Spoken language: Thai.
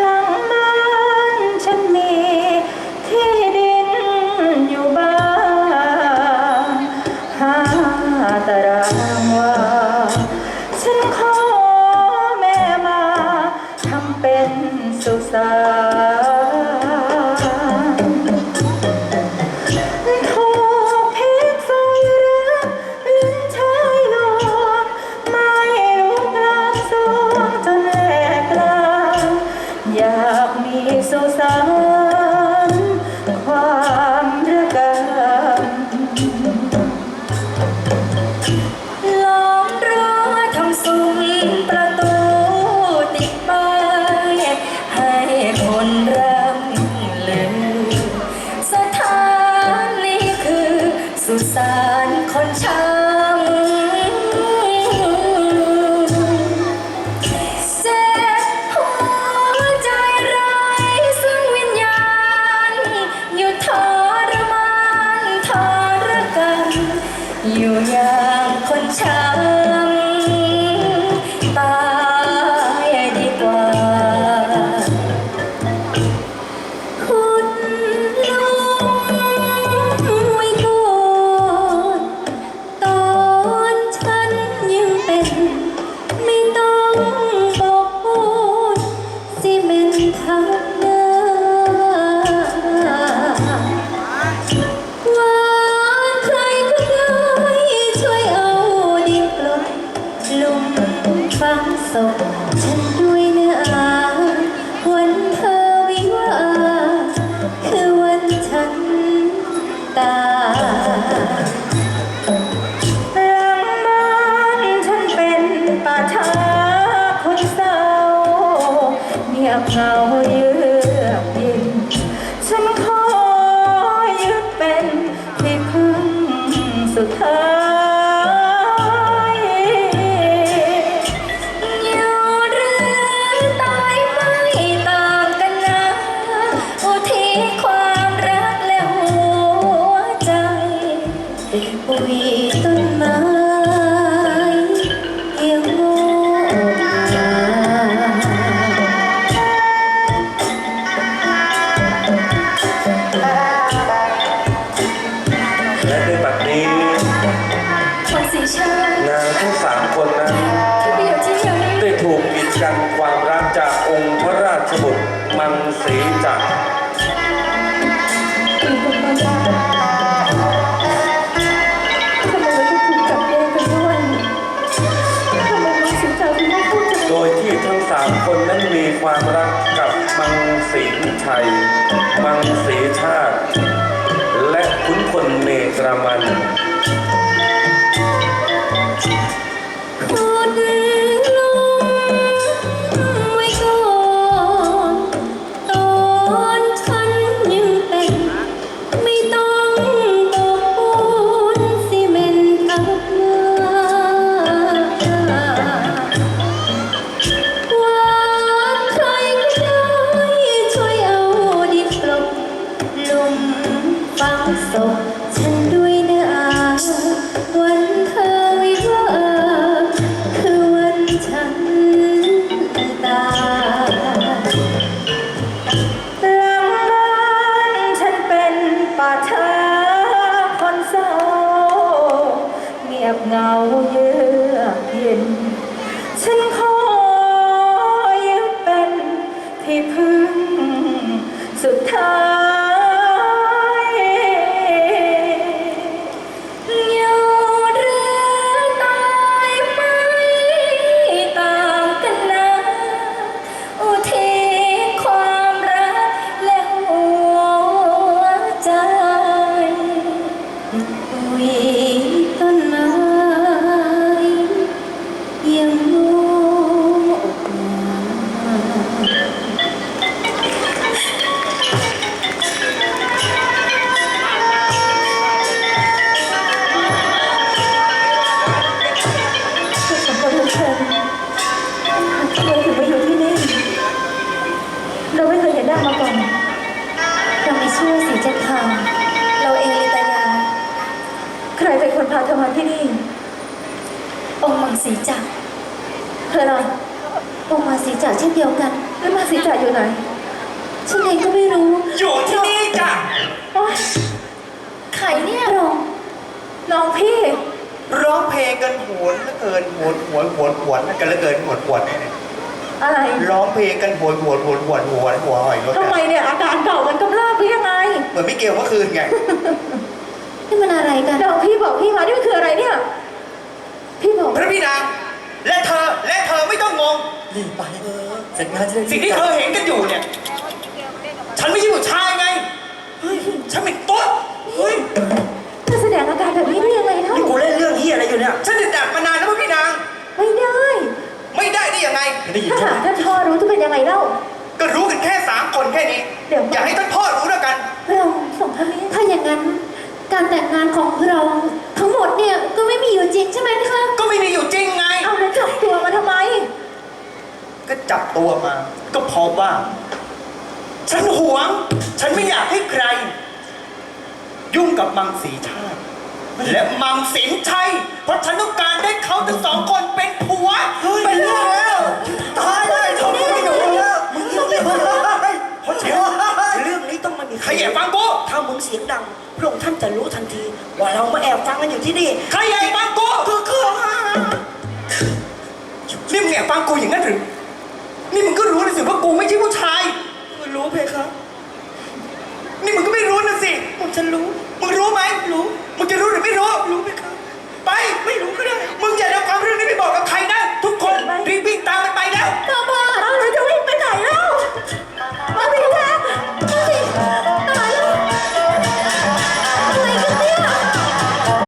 หลังบ้านฉันมีที่ดินอยู่บ้างหาตารางวาฉันขอแม่มาทำเป็นสุสาน ศพฉันด้วยนะวันเธอวิวาคือวันฉันตายหลังบ้านฉันเป็นป่าช้าคนเศร้าเงียบเหงาเยือกเย็นฉันขอยึดเป็นที่พึ่งสุดท กันความรักจากองค์พระราชบุตรมังสีจักรโดยที่ทั้งสามคนนั้นมีความรักกับมังสีชัย มังสีชาติ และคุณพลเมตรมัน งียบเหงาเยื เำไถึงมาอยู่ที่นี่ เราไม่เคยเห็นหน้ามาก่อน เราไม่ชื่อสีจันทาเราเองลิตายา ใครเป็นคนพาเธอมาที่นี่ องค์มังสีจักรเธอล่ะองมาสีจักรเช่นเดียวกัน แล้วมาสีจักรอยู่ไหน ฉันเองก็ไม่รู้อยู่ที่นี่จ้ะโอ๊ยไข่เนี่ยน้องน้องพี่ ร้องเพลงกันโวนเหลือเกินโหนหวนหวนหวนกันเหลือเกินหวนหวนเนี่ย อะไรร้องเพลงกันโหวนโหวนโหวนโหวนโหวนหัวหอยรถทำไมเนี่ยอาการเก่ามันกำเริบหรือยังไง เหมือนมิเกลเมื่อคืนไงนี่มันอะไรกันน้องพี่บอกพี่มานี่มันคืออะไรเนี่ย พี่บอกพระพี่นางและเธอและเธอไม่ต้องงง รีบไปเสร็จงานจะได้สิ่งที่เธอเห็นกันอยู่เนี่ย ฉันไม่ใช่ผู้ชายไง ฉันเป็นตุ๊ดเฮ้ย ได้ยังไงไม่ได้ยินถ้าใช่หาไหมกท่านพ่อรู้จะเป็นยังไงเล่า ก็รู้กันแค่สามคนแค่นี้ เดี๋ยว อย่าให้ท่านพ่อรู้แล้วกันเราสองคนนี้ถ้าอย่างนั้น การแต่งงานของเราทั้งหมดเนี่ยก็ไม่มีอยู่จริงใช่ไหมคะ ก็ไม่มีอยู่จริงไง เอาแล้วจับตัวมาทำไม ก็จับตัวมา ก็เพราะว่า ฉันหวง ฉันไม่อยากให้ใคร ยุ่งกับมังสีชาติ และมังสินชัย เพราะฉันต้องการได้เขาทั้งสองคนเป็นผัว เป็นเรื่องแล้ว สียงดัง พระองค์ท่านจะรู้ทันที ว่าเรามาแอบฟังกันอยู่ที่นี่ใครแอบฟังกูคือคือนี่มึงแอบฟังกูอย่างนั้นหรือนี่มึงก็รู้นะสิว่ากูไม่ใช่ผู้ชายมึงรู้เพคะนี่มึงก็ไม่รู้นะสิผมฉันรู้ มึงรู้ไหมรู้มึงจะรู้หรือไม่รู้รู้เพคะไปไม่รู้ก็ได้